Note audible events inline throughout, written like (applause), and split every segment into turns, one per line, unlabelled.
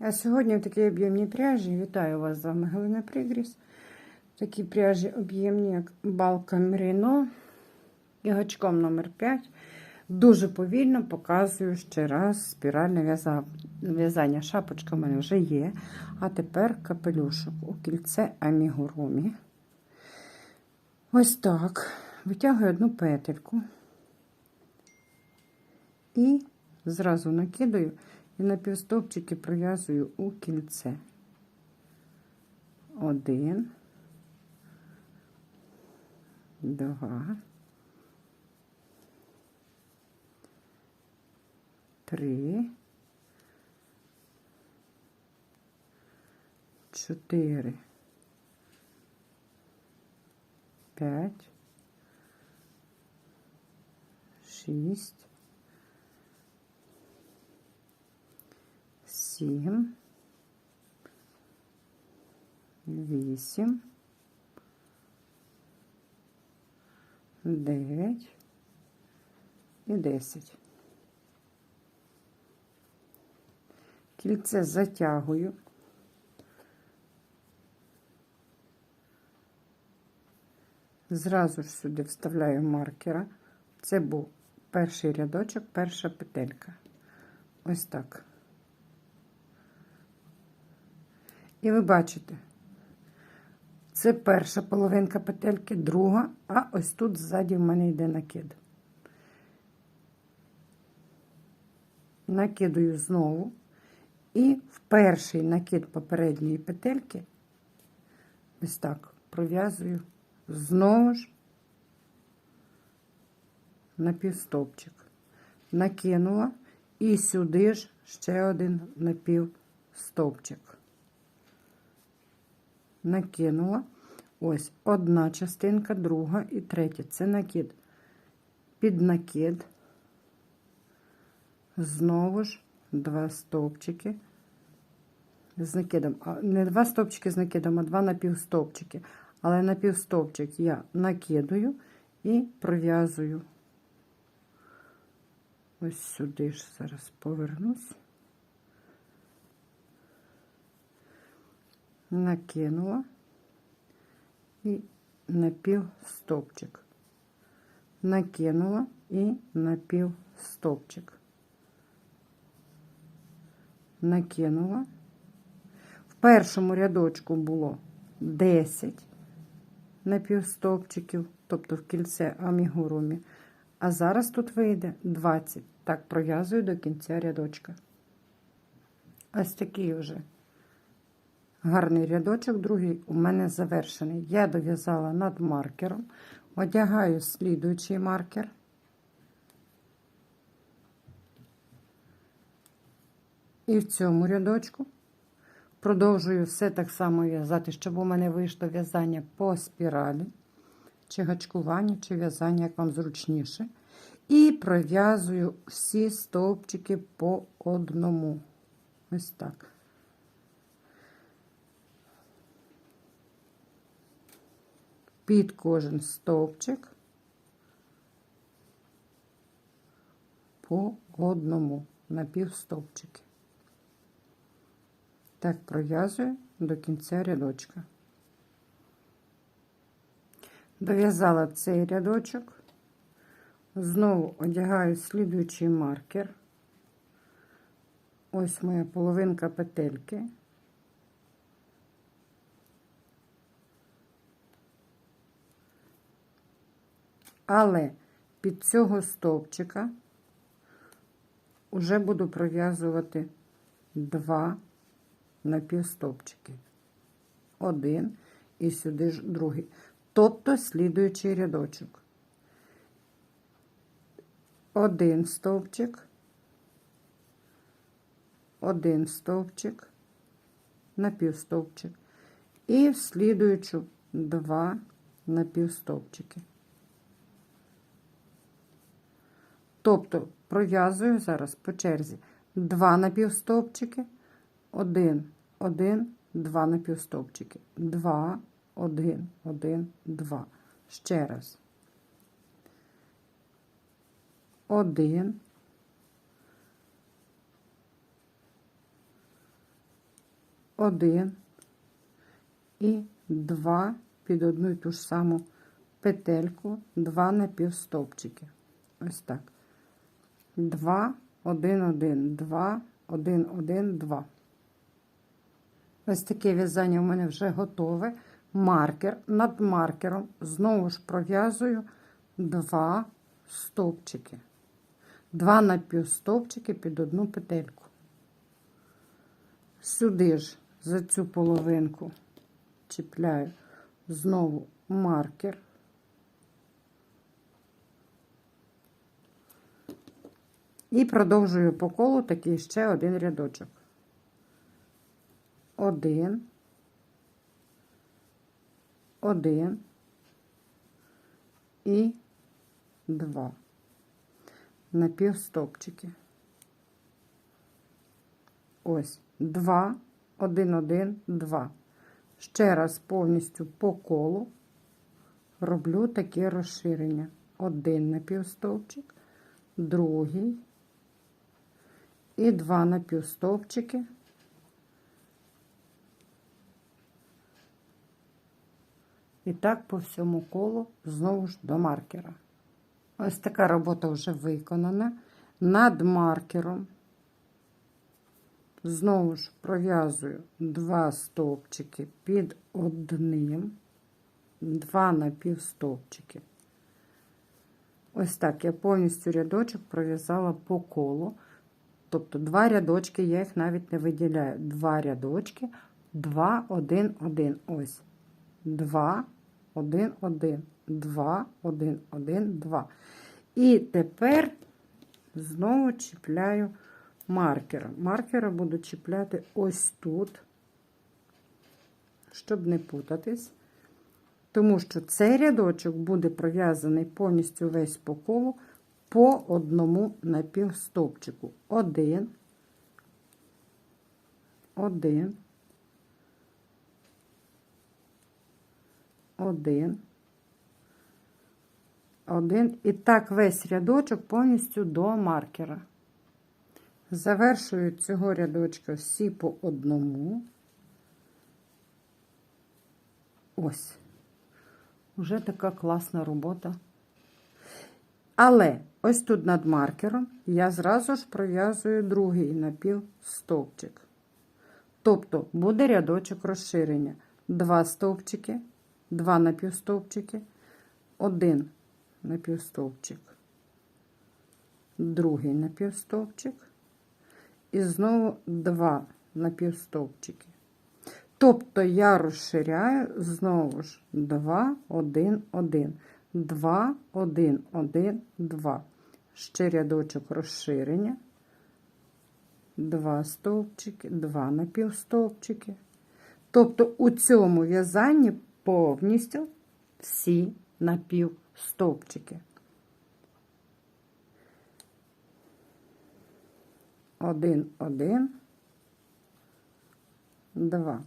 А сьогодні в такій об'ємній пряжі вітаю вас з вами Галина Пригріс. Такі пряжі об'ємні, як балка Меріно і гачком номер 5 Дуже повільно показую ще раз спіральне в'язання. Шапочка в мене вже є. А тепер капелюшок у кільце амігурумі. Ось так. Витягую одну петельку і зразу накидаю і на півстовпчики пров'язую у кільце. Один, два, три, чотири, п'ять, шість, сім, вісім, дев'ять і десять. Кільце затягую. Зразу ж сюди вставляю маркера. Це був перший рядочок, перша петелька. Ось так. І ви бачите, це перша половинка петельки, друга, а ось тут ззаді в мене йде накид. Накидаю знову. І в перший накид попередньої петельки, ось так, пров'язую знову ж на півстопчик. Накинула і сюди ж ще один напівстовпчик. Накинула. Ось одна частинка, друга і третя. Це накид. Під накид. Знову ж два стовпчики з накидом. Не два стовпчики з накидом, а два напівстовпчики. Але напівстовпчик я накидаю і пров'язую. Ось сюди ж зараз повернусь. Накинула і напівстовпчик. Накинула і напівстовпчик. Накинула. В першому рядочку було 10 напівстовпчиків, тобто в кільце амігурумі. А зараз тут вийде 20. Так, пров'язую до кінця рядочка. Ось такий вже гарний рядочок, другий у мене завершений. Я дов'язала над маркером, одягаю слідуючий маркер. І в цьому рядочку продовжую все так само в'язати, щоб у мене вийшло в'язання по спіралі, чи гачкування, чи в'язання, як вам зручніше. І пров'язую всі стовпчики по одному. Ось так. Під кожен стовпчик по одному на півстовпчики. Так пров'язую до кінця рядочка. Дов'язала цей рядочок, знову одягаю слідуючий маркер. Ось моя половинка петельки. Але під цього стовпчика вже буду пров'язувати два напівстопчики. Один і сюди ж другий. Тобто слідуючий рядочок. Один стовпчик, один стовпчик, напівстовпчик. І в слідуючу два напівстовпчики. Тобто пров'язую зараз по черзі два напівстовпчики, один, один, два напівстовпчики. Два, один, один, два. Ще раз. Один. один і два під одну і ту ж саму петельку, два напівстовпчики. Ось так. Два, один, один, два, один, один, два. Ось таке в'язання у мене вже готове. Маркер над маркером знову ж пров'язую два стовпчики. Два напівстовпчики під одну петельку. Сюди ж за цю половинку чіпляю знову маркер. І продовжую по колу такий ще один рядочок. Один, один і два. Напівстопчики. Ось, два, один, один, два. Ще раз повністю по колу роблю таке розширення. Один напівстовпчик, другий і два напівстовпчики. І так по всьому колу знову ж до маркера. Ось така робота вже виконана. Над маркером знову ж пров'язую два стовпчики під одним, два напівстовпчики. Ось так я повністю рядочок пров'язала по колу. Тобто два рядочки, я їх навіть не виділяю. Два рядочки, два, один, один. Ось. Два, один, один, два, один, один, два. І тепер знову чіпляю маркера. Маркера буду чіпляти ось тут, щоб не путатись. Тому що цей рядочок буде пров'язаний повністю весь по колу по одному напівстовпчику. Один, один, один, один. І так весь рядочок повністю до маркера. Завершую цього рядочка всі по одному. Ось. Уже така класна робота. Але ось тут над маркером я зразу ж пров'язую другий напівстовпчик. Тобто буде рядочок розширення. Два стовпчики, два напівстовпчики, один напівстовпчик, другий напівстовпчик і знову два напівстовпчики. Тобто я розширяю знову ж 2, 1, 1. 2, 1, 1, 2. Ще рядочок розширення. 2 стовпчики, 2 напівстовпчики. Тобто у цьому в'язанні повністю всі напівстовпчики. Один, один, два.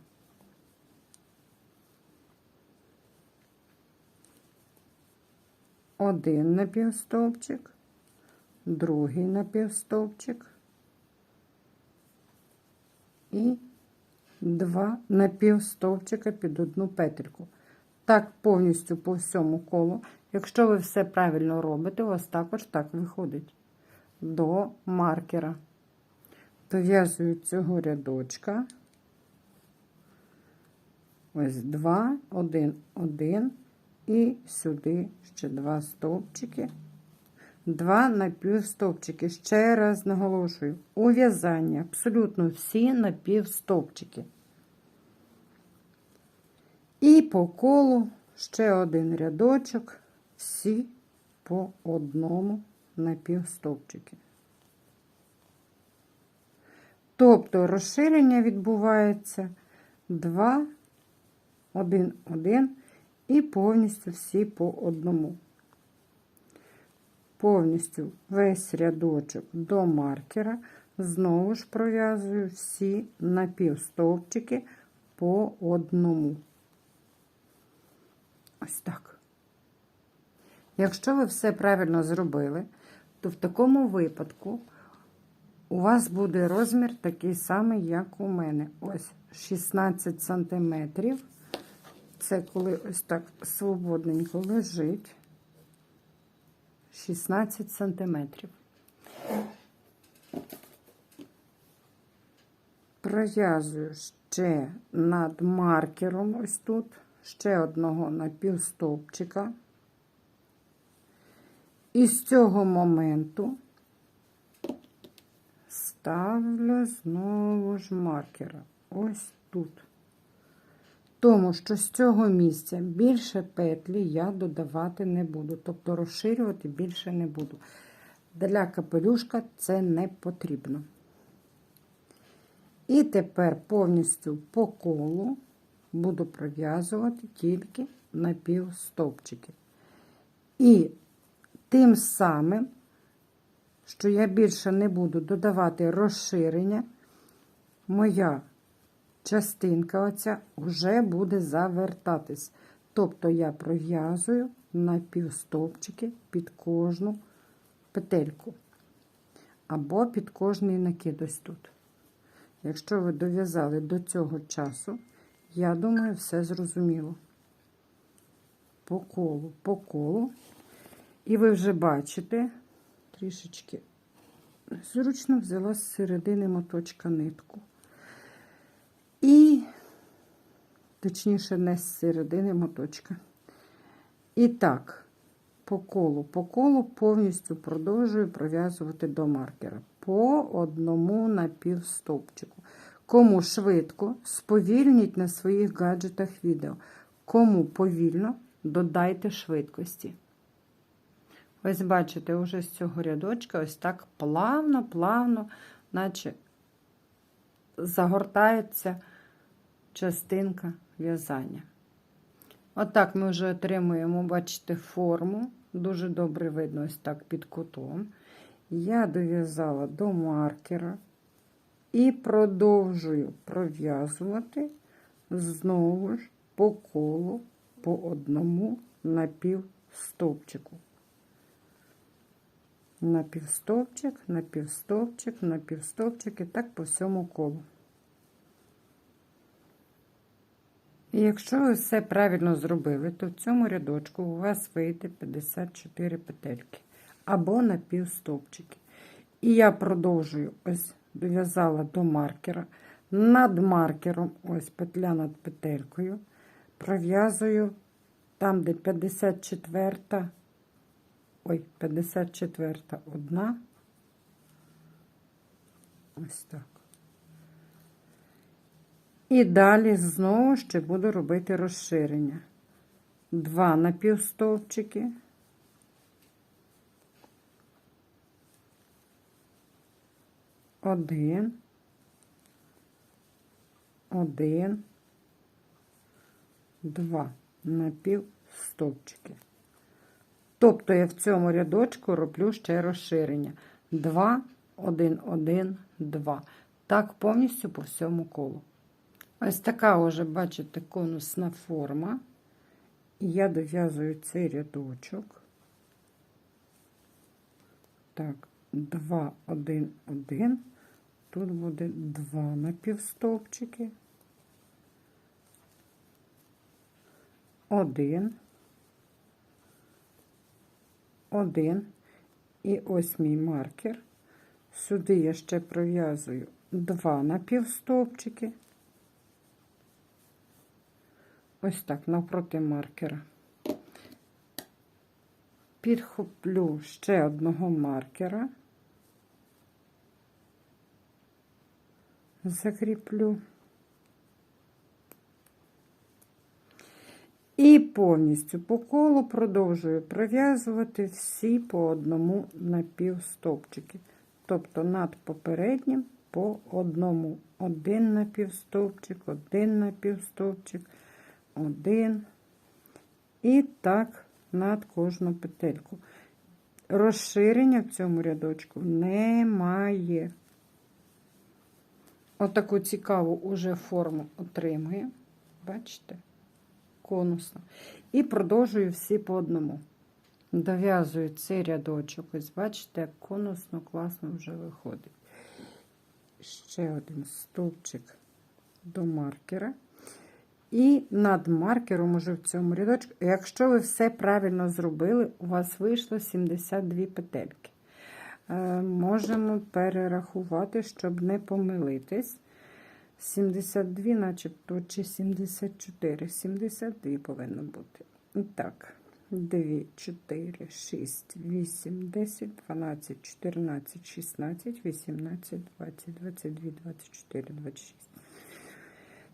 Один напівстовпчик, другий напівстовпчик і два напівстовпчика під одну петельку. Так, повністю по всьому колу. Якщо ви все правильно робите, у вас також так виходить до маркера. Дов'язую цього рядочка. Ось два, один, один. І сюди ще два стовпчики, два напівстовпчики. Ще раз наголошую, у в'язанні абсолютно всі напівстовпчики. І по колу ще один рядочок, всі по одному напівстовпчики. Тобто розширення відбувається 2, 1, 1 і повністю всі по одному. Повністю весь рядочок до маркера, знову ж пров'язую всі напівстовпчики по одному. Ось так. Якщо ви все правильно зробили, то в такому випадку у вас буде розмір такий самий, як у мене. Ось 16 сантиметрів. Це коли ось так свободненько лежить. 16 сантиметрів. Пров'язую ще над маркером, ось тут, ще одного напівстовпчика. І з цього моменту ставлю знову ж маркера. Ось тут. Тому що з цього місця більше петлі я додавати не буду, тобто розширювати більше не буду. Для капелюшка це не потрібно. І тепер повністю по колу буду пров'язувати тільки напівстовпчики. І тим самим, що я більше не буду додавати розширення, моя частинка оця вже буде завертатись. Тобто я пров'язую напівстовпчики під кожну петельку. Або під кожний накид ось тут. Якщо ви дов'язали до цього часу, я думаю, все зрозуміло. По колу, по колу. І ви вже бачите, трішечки зручно взяла з середини моточка нитку. І, точніше, не з середини моточка. І так, по колу, по колу повністю продовжую пров'язувати до маркера по одному напівстовпчику. Кому швидко, сповільніть на своїх гаджетах відео. Кому повільно, додайте швидкості. Ось бачите, уже з цього рядочка ось так плавно, плавно, наче загортається частинка в'язання. Отак ми вже отримуємо, бачите, форму. Дуже добре видно, ось так під кутом. Я дов'язала до маркера і продовжую пров'язувати знову ж по колу по одному напівстовпчику. Напівстовпчик, напівстовпчик, напівстовпчик і так по всьому колу. Якщо ви все правильно зробили, то в цьому рядочку у вас вийде 54 петельки або напівстовпчики. І я продовжую ось дов'язала до маркера. Над маркером, ось петля над петелькою, пров'язую там, де 54, ой, 54 одна. Ось так. І далі знову ще буду робити розширення. Два напівстовпчики. Один, один, два напівстовпчики. Тобто я в цьому рядочку роблю ще розширення. Два, один, один, два. Так повністю по всьому колу. Ось така вже, бачите, конусна форма. І я дов'язую цей рядочок. Так, 2, 1, 1. Тут буде 2 напівстовпчики. 1, 1. І ось мій маркер. Сюди я ще пров'язую 2 напівстовпчики. Ось так, навпроти маркера. Підхоплю ще одного маркера, закріплю. І повністю по колу продовжую пров'язувати всі по одному напівстовпчики. Тобто над попереднім по одному. Один напівстовпчик, один напівстовпчик один. І так над кожну петельку. Розширення в цьому рядочку немає. Отаку цікаву уже форму отримує. Бачите? Конусно. І продовжую всі по одному. Дов'язую цей рядочок. Ось, бачите, як конусно, класно вже виходить. ще один стовпчик до маркера. І над маркером уже в цьому рядочку, якщо ви все правильно зробили, у вас вийшло 72 петельки. Е, можемо перерахувати, щоб не помилитись. 72, начебто, чи 74. 72 повинно бути. Так, 2, 4, 6, 8, 10, 12, 14, 16, 18, 20, 22, 24, 26.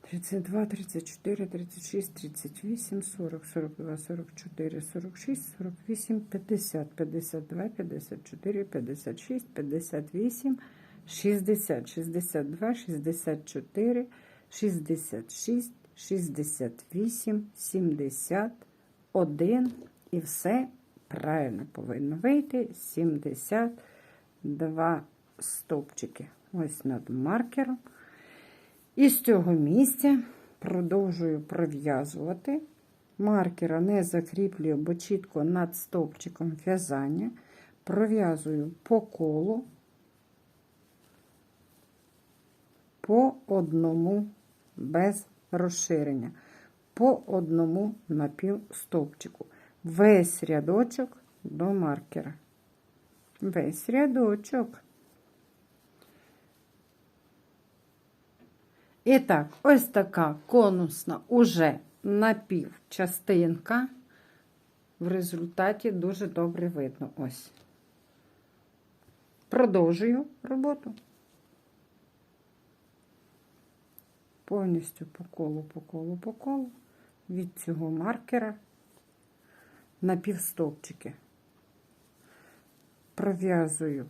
32, 34, 36, 38, 40, 42, 44, 46, 48, 50, 52, 54, 56, 58, 60, 62, 64, 66, 68, 71 і все правильно повинно вийти. 72 стовпчики. Ось над маркером. І з цього місця продовжую пров'язувати. Маркера не закріплюю, бо чітко над стовпчиком в'язання. Пров'язую по колу по одному без розширення, по одному напівстовпчику. Весь рядочок до маркера. Весь рядочок. І так, ось така конусна уже напівчастинка. В результаті дуже добре видно. Ось. Продовжую роботу. Повністю по колу, по колу, по колу від цього маркера на півстовпчики. Пров'язую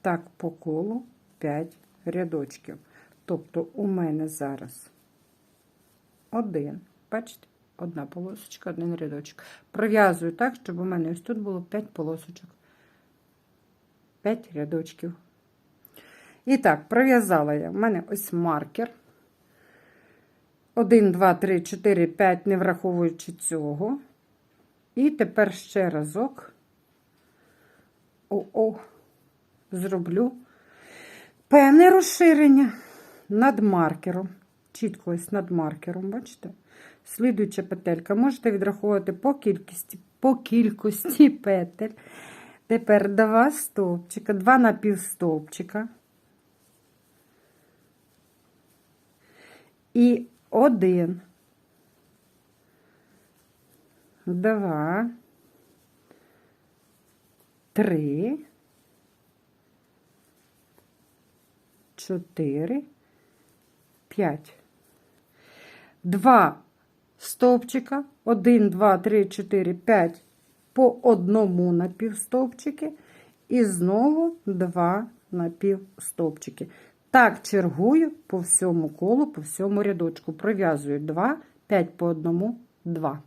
так по колу 5 рядочків. Тобто у мене зараз один, бачите, одна полосочка, один рядочок. Пров'язую так, щоб у мене ось тут було 5 полосочок. 5 рядочків. І так, пров'язала я. У мене ось маркер. 1, 2, 3, 4, 5, не враховуючи цього. І тепер ще разок. О-о, зроблю певне розширення над маркером. Чітко ось над маркером, бачите? Слідуюча петелька. Можете відраховувати по кількості, по кількості (laughs) петель. Тепер два стовпчика, два напівстовпчика. І один, два, три, чотири, п'ять. Два стовпчика, один, два, три, чотири, п'ять по одному напівстовпчики і знову два напівстовпчики. Так, чергую по всьому колу, по всьому рядочку. Пров'язую 2, 5 по одному, 2.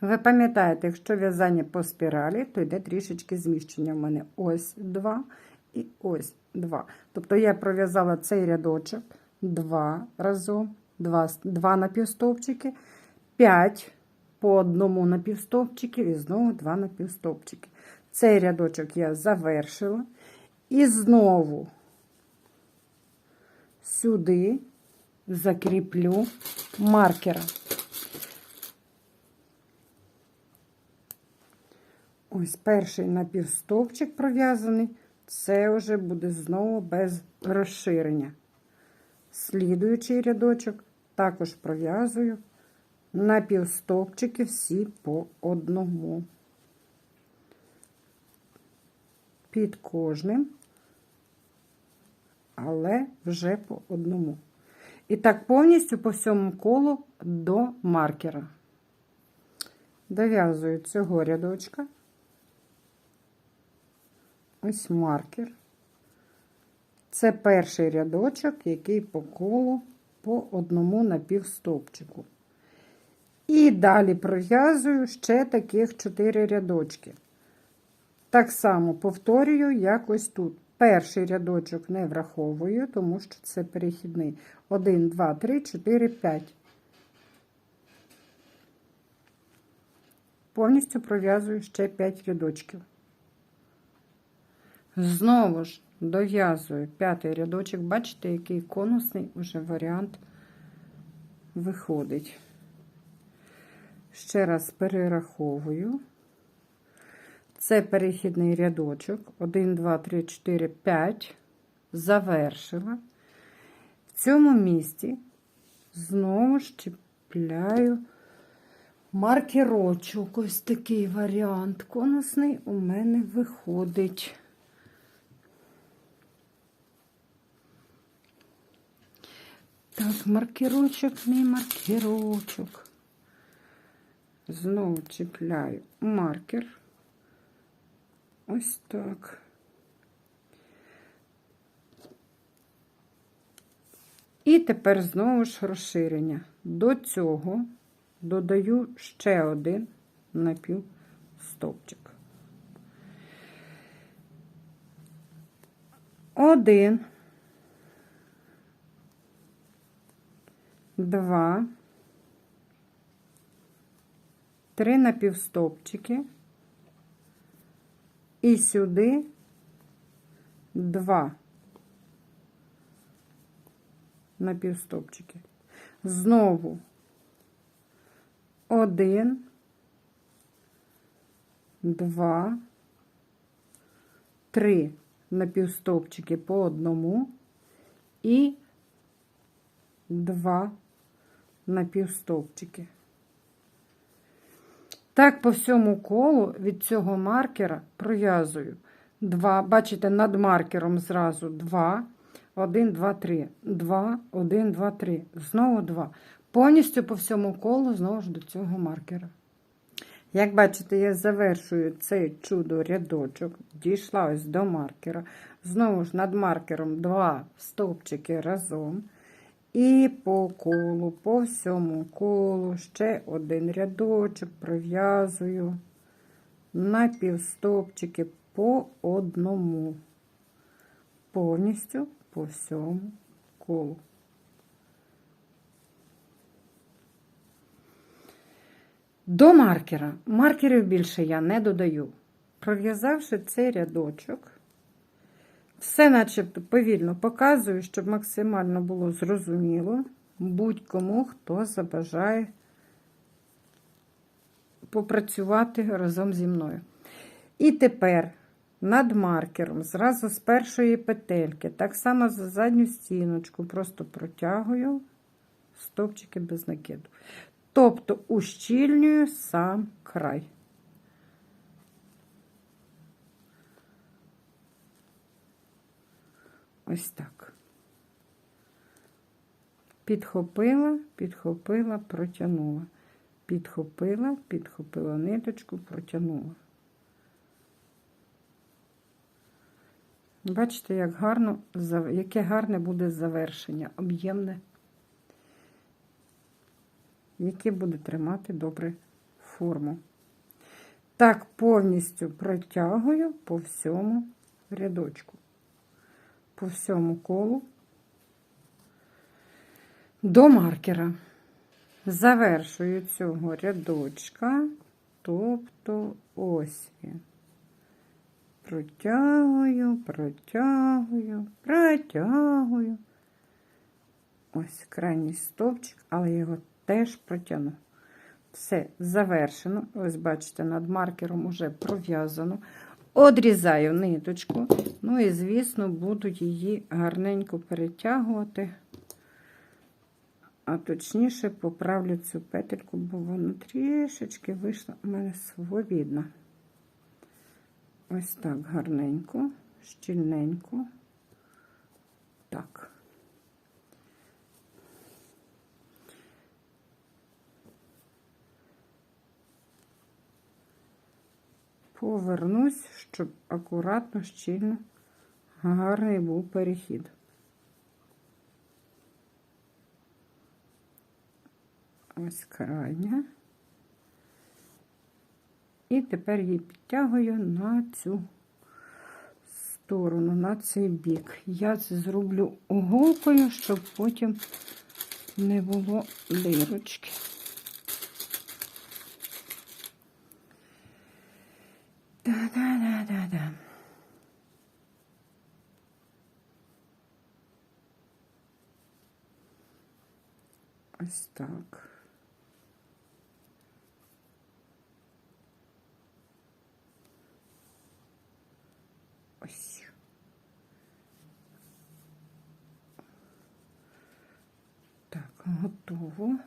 Ви пам'ятаєте, якщо в'язання по спіралі, то йде трішечки зміщення. У мене ось 2 і ось 2. Тобто я пров'язала цей рядочок 2 разом, 2, 2 напівстовпчики, 5 по одному напівстовпчики і знову 2 напівстовпчики. Цей рядочок я завершила. І знову сюди закріплю маркера. Ось перший напівстовпчик пров'язаний, це вже буде знову без розширення. Слідуючий рядочок також пров'язую напівстовпчики всі по одному. Під кожним але вже по одному. І так, повністю по всьому колу до маркера. Дов'язую цього рядочка. Ось маркер. Це перший рядочок, який по колу по одному напівстовпчику. І далі пров'язую ще таких 4 рядочки. Так само повторюю, як ось тут. Перший рядочок не враховую, тому що це перехідний. 1, 2, 3, 4, 5. Повністю пров'язую ще 5 рядочків. Знову ж, дов'язую п'ятий рядочок. Бачите, який конусний уже варіант виходить. Ще раз перераховую. Це перехідний рядочок. 1, 2, 3, 4, 5. Завершила. В цьому місці знову ж маркерочок. Ось такий варіант конусний у мене виходить. Так, маркерочок, мій маркерочок. Знову чіпляю маркер. Ось так. І тепер знову ж розширення. До цього додаю ще один напівстовпчик. Один, два, три напівстовпчики. І сюди два напівстопчики. Знову один, два, три напівстопчики по одному і два напівстовпчики. Так, по всьому колу від цього маркера пров'язую два. Бачите, над маркером зразу два. 1, 2, 3. 2, 1, 2, 3. Знову 2. Повністю по всьому колу, знову ж до цього маркера. Як бачите, я завершую цей чудо рядочок, дійшла ось до маркера. Знову ж над маркером два стовпчики разом. І по колу, по всьому колу ще один рядочок пров'язую на півстовпчики по одному. Повністю по всьому колу. До маркера. Маркерів більше я не додаю. Пров'язавши цей рядочок, все начебто повільно показую, щоб максимально було зрозуміло будь-кому, хто забажає попрацювати разом зі мною. І тепер над маркером, зразу з першої петельки, так само за задню стіночку, просто протягую стовпчики без накиду. Тобто ущільнюю сам край. Ось так. Підхопила, підхопила, протягнула. Підхопила, підхопила ниточку, протягнула. Бачите, як гарно, яке гарне буде завершення, об'ємне, яке буде тримати добре форму. Так, повністю протягую по всьому рядочку, по всьому колу до маркера. Завершую цього рядочка, тобто ось він. Протягую, протягую, протягую. Ось крайній стовпчик, але його теж протягну. Все завершено. Ось, бачите, над маркером вже пров'язано. Одрізаю ниточку. Ну і, звісно, буду її гарненько перетягувати. А точніше, поправлю цю петельку, бо вона трішечки вийшла у мене свобідна. Ось так гарненько, щільненько. Так. Повернусь, щоб акуратно, щільно, гарний був перехід. Ось крайня. І тепер її підтягую на цю сторону, на цей бік. Я це зроблю оголкою, щоб потім не було дирочки. Ось так. Ось. Так, готово.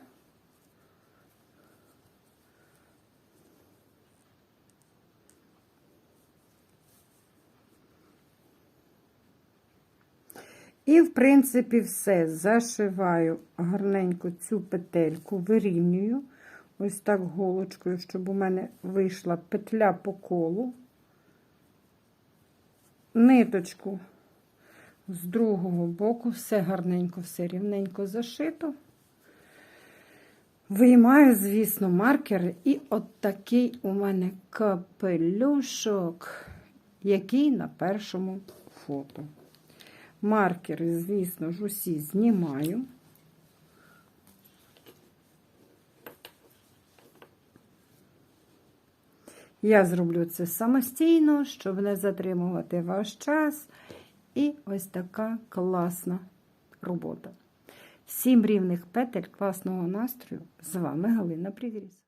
І, в принципі, все. Зашиваю гарненько цю петельку, вирівнюю. Ось так голочкою, щоб у мене вийшла петля по колу. Ниточку з другого боку, все гарненько, все рівненько зашито. Виймаю, звісно, маркери, і от такий у мене капелюшок, який на першому фото. Маркери, звісно ж, усі знімаю. Я зроблю це самостійно, щоб не затримувати ваш час. І ось така класна робота. Всім рівних петель, класного настрою. З вами Галина Пригріс.